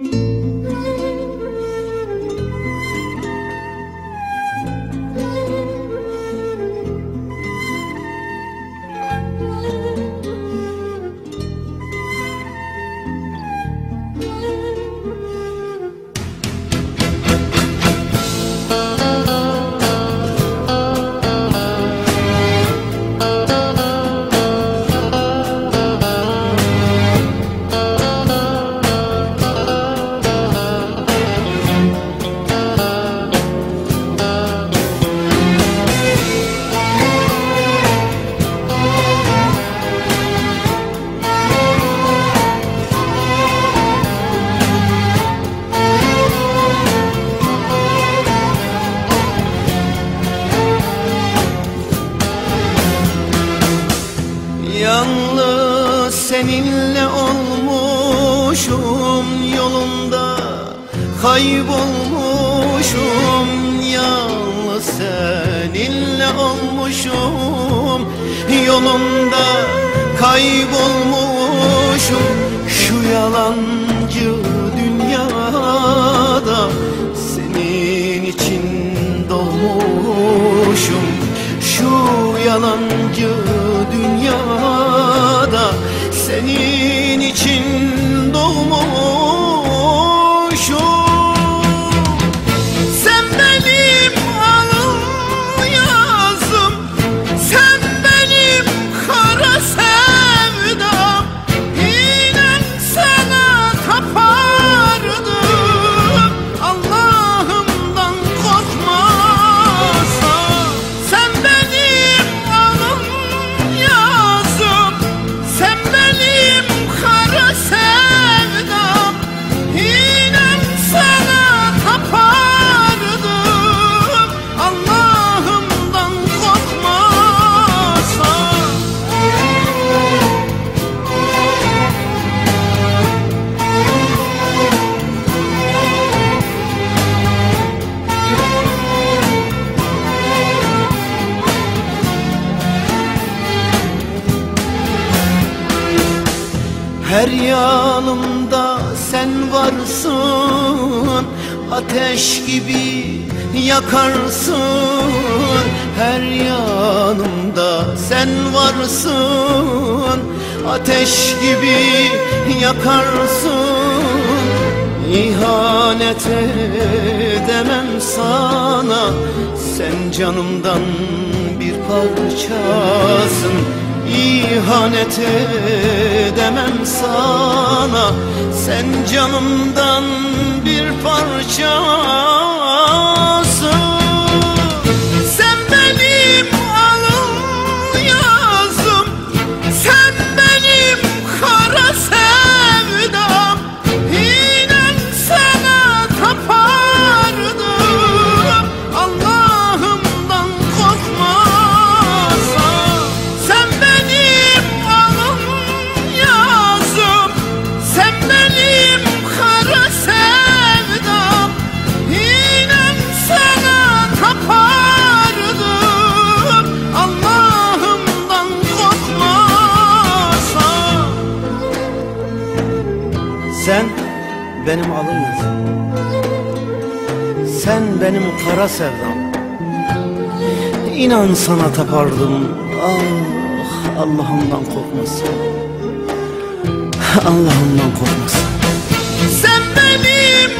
Yalnız seninle olmuşum yolunda Kaybolmuşum. Yalnız seninle olmuşum Yolunda kaybolmuşum. Şu yalancı dünyada Senin için doğmuşum. Şu yalancı dünyada Senin için Her yanımda sen varsın Ateş gibi yakarsın. Her yanımda sen varsın Ateş gibi yakarsın. İhanet edemem sana Sen canımdan bir parçasın İhanet edemem sana. Sen canımdan bir parçasın Sen benim alın yazım Sen benim kara sevdam. İnan sana tapardım. Ah Allah'ımdan korkmasın. Allah'ımdan korkmasın. Sen benim